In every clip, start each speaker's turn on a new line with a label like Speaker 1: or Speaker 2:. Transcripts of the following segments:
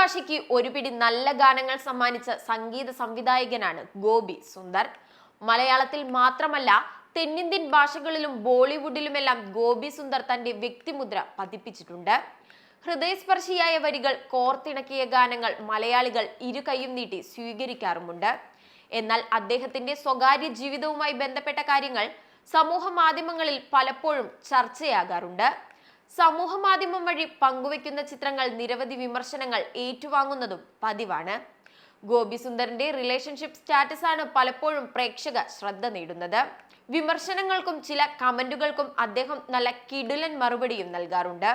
Speaker 1: ഭാഷയ്ക്ക് ഒരുപിടി നല്ല ഗാനങ്ങൾ സമ്മാനിച്ച സംഗീത സംവിധായകനാണ് ഗോപി സുന്ദർ. മലയാളത്തിൽ മാത്രമല്ല തെന്നിന്ത്യൻ ഭാഷകളിലും ബോളിവുഡിലുമെല്ലാം ഗോപി സുന്ദർ തന്റെ വ്യക്തിമുദ്ര പതിപ്പിച്ചിട്ടുണ്ട്. ഹൃദയസ്പർശിയായ വരികൾ കോർത്തിണക്കിയ ഗാനങ്ങൾ മലയാളികൾ ഇരു കൈയും നീട്ടി സ്വീകരിക്കാറുമുണ്ട്. എന്നാൽ അദ്ദേഹത്തിന്റെ സ്വകാര്യ ജീവിതവുമായി ബന്ധപ്പെട്ട കാര്യങ്ങൾ സമൂഹ മാധ്യമങ്ങളിൽ പലപ്പോഴും ചർച്ചയാകാറുണ്ട്. സമൂഹ മാധ്യമം വഴി പങ്കുവെക്കുന്ന ചിത്രങ്ങൾ നിരവധി വിമർശനങ്ങൾ ഏറ്റുവാങ്ങുന്നതും പതിവാണ്. ഗോപി സുന്ദറിന്റെ റിലേഷൻഷിപ്പ് സ്റ്റാറ്റസ് ആണ് പലപ്പോഴും പ്രേക്ഷക ശ്രദ്ധ നേടുന്നത്. വിമർശനങ്ങൾക്കും ചില കമന്റുകൾക്കും അദ്ദേഹം നല്ല കിടിലൻ മറുപടിയും നൽകാറുണ്ട്.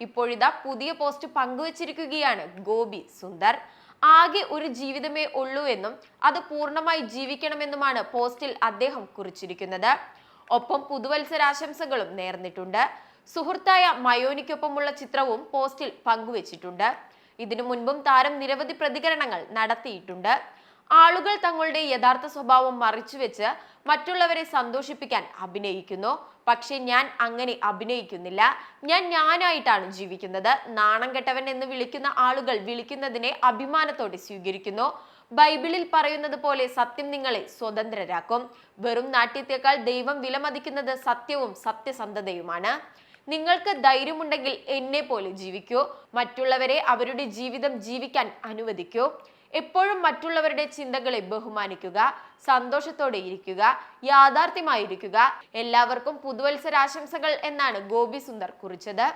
Speaker 1: ഇപ്പോഴിതാ പുതിയ പോസ്റ്റ് പങ്കുവച്ചിരിക്കുകയാണ് ഗോപി സുന്ദർ. ആകെ ഒരു ജീവിതമേ ഉള്ളൂ എന്നും അത് പൂർണമായി ജീവിക്കണമെന്നുമാണ് പോസ്റ്റിൽ അദ്ദേഹം കുറിച്ചിരിക്കുന്നത്. ഒപ്പം പുതുവത്സരാശംസകളും നേർന്നിട്ടുണ്ട്. സുഹൃത്തായ മയോനിക്കൊപ്പമുള്ള ചിത്രവും പോസ്റ്റിൽ പങ്കുവച്ചിട്ടുണ്ട്. ഇതിനു മുൻപും താരം നിരവധി പ്രതികരണങ്ങൾ നടത്തിയിട്ടുണ്ട്. ആളുകൾ തങ്ങളുടെ യഥാർത്ഥ സ്വഭാവം മറിച്ചുവെച്ച് മറ്റുള്ളവരെ സന്തോഷിപ്പിക്കാൻ അഭിനയിക്കുന്നു. പക്ഷെ ഞാൻ അങ്ങനെ അഭിനയിക്കുന്നില്ല. ഞാൻ ഞാനായിട്ടാണ് ജീവിക്കുന്നത്. നാണം കെട്ടവൻ എന്ന് വിളിക്കുന്ന ആളുകൾ വിളിക്കുന്നതിനെ അഭിമാനത്തോടെ സ്വീകരിക്കുന്നു. ബൈബിളിൽ പറയുന്നത് പോലെ സത്യം നിങ്ങളെ സ്വതന്ത്രരാക്കും. വെറും നാട്യത്തെക്കാൾ ദൈവം വിലമതിക്കുന്നത് സത്യവും സത്യസന്ധതയുമാണ്. നിങ്ങൾക്ക് ധൈര്യമുണ്ടെങ്കിൽ എന്നെ പോലെ ജീവിക്കൂ. മറ്റുള്ളവരെ അവരുടെ ജീവിതം ജീവിക്കാൻ അനുവദിക്കൂ. എപ്പോഴും മറ്റുള്ളവരുടെ ചിന്തകളെ ബഹുമാനിക്കുക സന്തോഷത്തോടെ ഇരിക്കുക യാഥാർത്ഥ്യമായിരിക്കുക. എല്ലാവർക്കും പുതുവത്സരാശംസകൾ എന്നാണ് ഗോപി സുന്ദർ കുറിച്ചത്.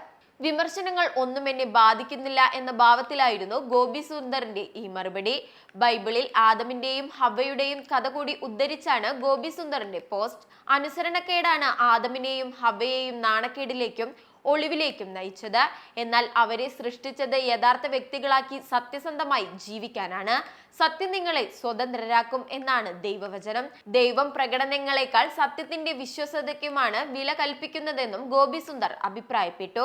Speaker 1: വിമർശനങ്ങൾ ഒന്നും എന്നെ ബാധിക്കുന്നില്ല എന്ന ഭാവത്തിലായിരുന്നു ഗോപി സുന്ദറിന്റെ ഈ മറുപടി. ബൈബിളിൽ ആദമിന്റെയും ഹവയുടെയും കഥ കൂടി ഉദ്ധരിച്ചാണ് ഗോപി സുന്ദറിന്റെ പോസ്റ്റ്. അനുസരണക്കേടാണ് ആദമിനെയും ഹവയെയും നാണക്കേടിലേക്കും ഒളിവിലേക്കും നയിച്ചത്. എന്നാൽ അവരെ സൃഷ്ടിച്ചത് യഥാർത്ഥ വ്യക്തികളാക്കി സത്യസന്ധമായി ജീവിക്കാനാണ്. സത്യം നിങ്ങളെ സ്വതന്ത്രരാക്കും എന്നാണ് ദൈവവചനം. ദൈവം പ്രകടനങ്ങളെക്കാൾ സത്യത്തിന്റെ വിശ്വസതയ്ക്കുമാണ് വില കൽപ്പിക്കുന്നതെന്നും ഗോപി സുന്ദർ അഭിപ്രായപ്പെട്ടു.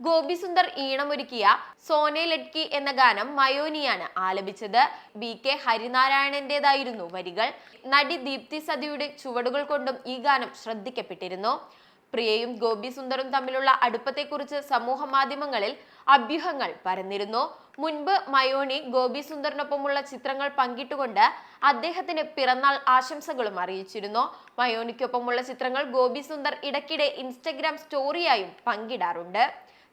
Speaker 1: ഗോപി സുന്ദർ ഈണമൊരുക്കിയ സോനെ ലഡ്കി എന്ന ഗാനം മയോനിയാണ് ആലപിച്ചത്. ബി കെ ഹരിനാരായണന്റേതായിരുന്നു വരികൾ. നടി ദീപ്തി സതിയുടെ ചുവടുകൾ കൊണ്ടും ഈ ഗാനം ശ്രദ്ധിക്കപ്പെട്ടിരുന്നു. പ്രിയയും ഗോപി സുന്ദറും തമ്മിലുള്ള അടുപ്പത്തെക്കുറിച്ച് സമൂഹ മാധ്യമങ്ങളിൽ അഭ്യൂഹങ്ങൾ പരന്നിരുന്നു. മുൻപ് മയോണി ഗോപി സുന്ദറിനൊപ്പമുള്ള ചിത്രങ്ങൾ പങ്കിട്ടുകൊണ്ട് അദ്ദേഹത്തിന് പിറന്നാൾ ആശംസകളും അറിയിച്ചിരുന്നു. മയോണിക്കൊപ്പമുള്ള ചിത്രങ്ങൾ ഗോപി സുന്ദർ ഇടയ്ക്കിടെ ഇൻസ്റ്റഗ്രാം സ്റ്റോറിയായും പങ്കിടാറുണ്ട്.